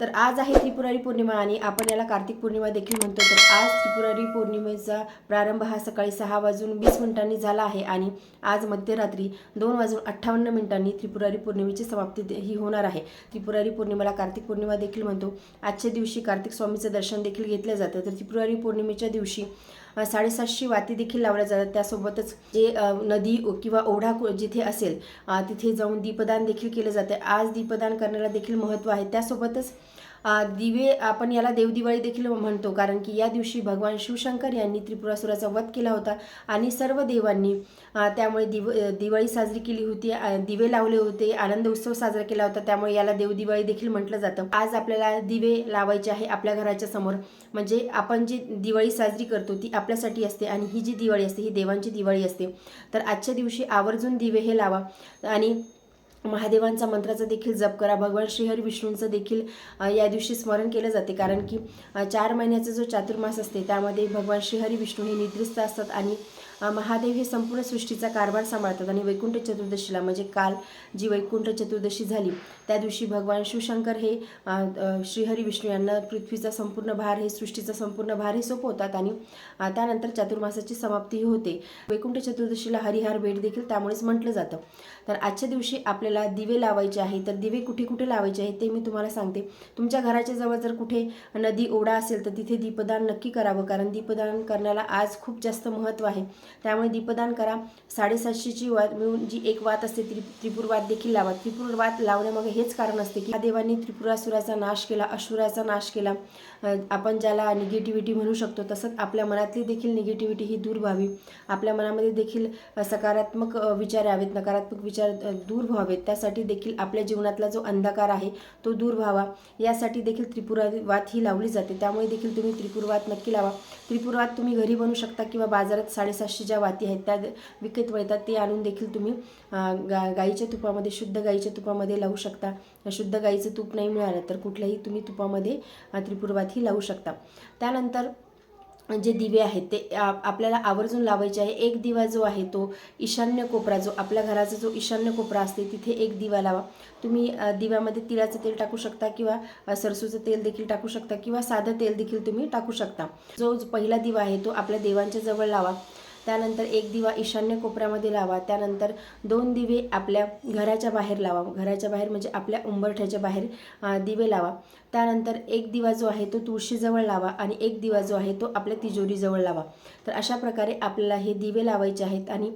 तर आज आहे त्रिपुरारी पौर्णिमा आणि आपण याला कार्तिक पौर्णिमा देखील म्हणतो. तर आज त्रिपुरारी पौर्णिमेचा प्रारंभ हा सकाळी सहा वाजून वीस मिनिटांनी झाला आहे आणि आज मध्यरात्री दोन वाजून अठ्ठावन्न मिनिटांनी त्रिपुरारी पौर्णिमेची समाप्ती ही होणार आहे. त्रिपुरारी पौर्णिमेला कार्तिक पौर्णिमा देखील म्हणतो. आजच्या दिवशी कार्तिक स्वामीचं दर्शन देखील घेतलं जातं. तर त्रिपुरारी पौर्णिमेच्या दिवशी साडेसातशे वाती देखील लावल्या जातात. त्यासोबतच जे नदी किंवा ओढा जिथे असेल तिथे जाऊन दीपदान देखील केलं जाते. आज दीपदान करण्याला देखील महत्त्व आहे. त्यासोबतच दिवे आपण याला देवदिवाळी देखील म्हणतो. कारण की या दिवशी भगवान शिवशंकर यांनी त्रिपुरासुराचा वध केला होता आणि सर्व देवांनी त्यामुळे दिव दिवाळी साजरी केली होती. दिवे लावले होते. आनंद उत्सव साजरा केला होता. त्यामुळे याला देवदिवाळी देखील म्हटलं जातं. आज आपल्याला दिवे लावायचे आहे आपल्या घराच्या समोर. म्हणजे आपण जी दिवाळी साजरी करतो ती आपल्यासाठी असते आणि ही जी दिवाळी असते ही देवांची दिवाळी असते. तर आजच्या दिवशी आवर्जून दिवे हे लावा. आणि महादेवांचा मंत्राचा देखील जप करा. भगवान श्रीहरी विष्णूंचं देखील या दिवशी स्मरण केलं जाते. कारण की चार महिन्याचा जो चातुर्मास असते त्यामध्ये भगवान श्रीहरी विष्णू हे निद्रिस्त असतात आणि महादेव हे संपूर्ण सृष्टीचा कारभार सांभाळतात आणि वैकुंठ चतुर्दशीला म्हणजे काल जी वैकुंठ चतुर्दशी झाली त्या दिवशी भगवान शिवशंकर हे श्रीहरी विष्णू यांना पृथ्वीचा संपूर्ण भार हे सृष्टीचा संपूर्ण भार हे सोपवतात आणि त्यानंतर चातुर्मासाची समाप्तीही होते. वैकुंठ चतुर्दशीला हरिहार भेट देखील त्यामुळेच म्हटलं जातं. तर आजच्या दिवशी आपल्याला दिवे लावायचे आहे तर दिवे कुठे कुठे लावायचे आहे ते मी तुम्हाला सांगते. तुमच्या घराच्या जवळ जर कुठे नदी ओढा असेल तर तिथे दीपदान नक्की करावं कारण दीपदान करण्याला आज खूप जास्त महत्त्व आहे. त्यामुळे दीपदान करा. साडेसातशेची वात मिळून जी एक वात असते त्रि त्रिपुरवाद देखील लावा. त्रिपुर वात लावण्यामागे हेच कारण असते की देवांनी त्रिपुरासुराचा नाश केला अशुराचा नाश केला. आपण ज्याला निगेटिव्हिटी म्हणू शकतो तसंच आपल्या मनातली देखील निगेटिव्हिटी ही दूर व्हावी. आपल्या मनामध्ये देखील सकारात्मक विचार यावेत नकारात्मक विचार दूर व्हावेत. त्यासाठी देखील आपल्या जीवनातला जो अंधकार आहे तो दूर व्हावा. यासाठी देखील त्रिपुरावात ही लावली जाते. त्यामुळे देखील तुम्ही त्रिपुरवात नक्की लावा. त्रिपुरवात तुम्ही घरी बनवू शकता किंवा बाजारात साडेसातशे ज्या वाती आहेत त्या विकत मिळतात ते आणून देखील तुम्ही गा गाईच्या तुपामध्ये शुद्ध गाईच्या तुपामध्ये लावू शकता. शुद्ध गाईचं तूप नाही मिळालं तर कुठल्याही तुम्ही तुपामध्ये त्रिपुरवाती त्रिपुरवात ही लावू शकता. त्यानंतर जे दिवे आहेत ते आपल्याला आवर्जून लावायचे आहे. एक दिवा जो आहे तो ईशान्य कोपरा जो आपल्या घराचा जो ईशान्य कोपरा असते तिथे एक दिवा लावा. तुम्ही दिव्यामध्ये तिळाचं तेल टाकू शकता किंवा सरसूचं तेल देखील टाकू शकता किंवा साधं तेल देखील तुम्ही टाकू शकता. जो जो पहिला दिवा आहे तो आपल्या देवांच्या जवळ लावा. त्यानंतर एक दिवा ईशान्य कोपऱ्यामध्ये लावा. त्यानंतर दोन दिवे आपल्या घराच्या बाहेर लावा. घराच्या बाहेर म्हणजे आपल्या उंबरठ्याच्या बाहेर दिवे लावा. त्यानंतर एक दिवा जो आहे तो तुळशीजवळ लावा आणि एक दिवा जो आहे तो आपल्या तिजोरीजवळ लावा. तर अशा प्रकारे आपल्याला हे दिवे लावायचे आहेत आणि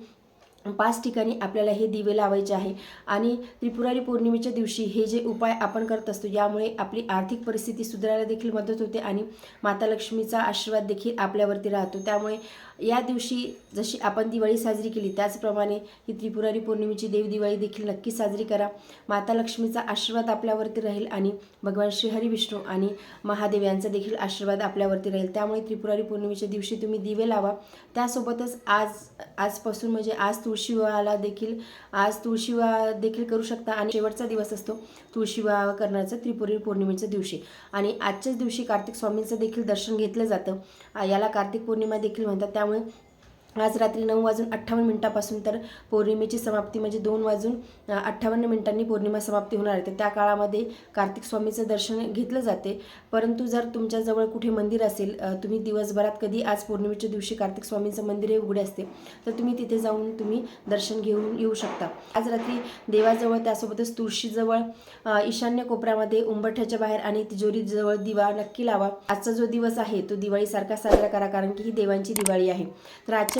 पाच ठिकाणी आपल्याला हे दिवे लावायचे आहे. आणि त्रिपुरारी पौर्णिमेच्या दिवशी हे जे उपाय आपण करत असतो यामुळे आपली आर्थिक परिस्थिती सुधारायला देखील मदत होते आणि माता लक्ष्मीचा आशीर्वाद देखील आपल्यावरती राहतो. त्यामुळे या दिवशी जशी आपण दिवाळी साजरी केली त्याचप्रमाणे ही त्रिपुरारी पौर्णिमेची देव दिवाळी देखील नक्की साजरी करा. माता लक्ष्मीचा आशीर्वाद आपल्यावरती राहील आणि भगवान श्रीहरी विष्णू आणि महादेव यांचा देखील आशीर्वाद आपल्यावरती राहील. त्यामुळे त्रिपुरारी पौर्णिमेच्या दिवशी तुम्ही दिवे लावा. त्यासोबतच आज आजपासून म्हणजे आज तुळशी विवाहाला देखील आज तुळशी विवाह देखील करू शकता आणि शेवटचा दिवस असतो तुळशी विवाह करण्याचा त्रिपुरी पौर्णिमेच्या दिवशी. आणि आजच्याच दिवशी कार्तिक स्वामींचं देखील दर्शन घेतलं जातं. याला कार्तिक पौर्णिमा देखील म्हणतात. त्यामुळे programas आज रात्री नऊ वाजून अठ्ठावन्न मिनिटापासून तर पौर्णिमेची समाप्ती म्हणजे दोन वाजून अठ्ठावन्न मिनिटांनी पौर्णिमा समाप्ती होणार आहे. तर त्या काळामध्ये कार्तिक स्वामीचं दर्शन घेतलं जाते. परंतु जर तुमच्याजवळ कुठे मंदिर असेल तुम्ही दिवसभरात कधी आज पौर्णिमेच्या दिवशी कार्तिक स्वामींचं मंदिर हे उघडे असते तर तुम्ही तिथे जाऊन तुम्ही दर्शन घेऊन येऊ शकता. आज रात्री देवाजवळ त्यासोबतच तुळशीजवळ ईशान्य कोपऱ्यामध्ये उंबरठ्याच्या बाहेर आणि तिजोरीजवळ दिवा नक्की लावा. आजचा जो दिवस आहे तो दिवाळीसारखा साजरा करा कारण की ही देवांची दिवाळी आहे. तर आजच्या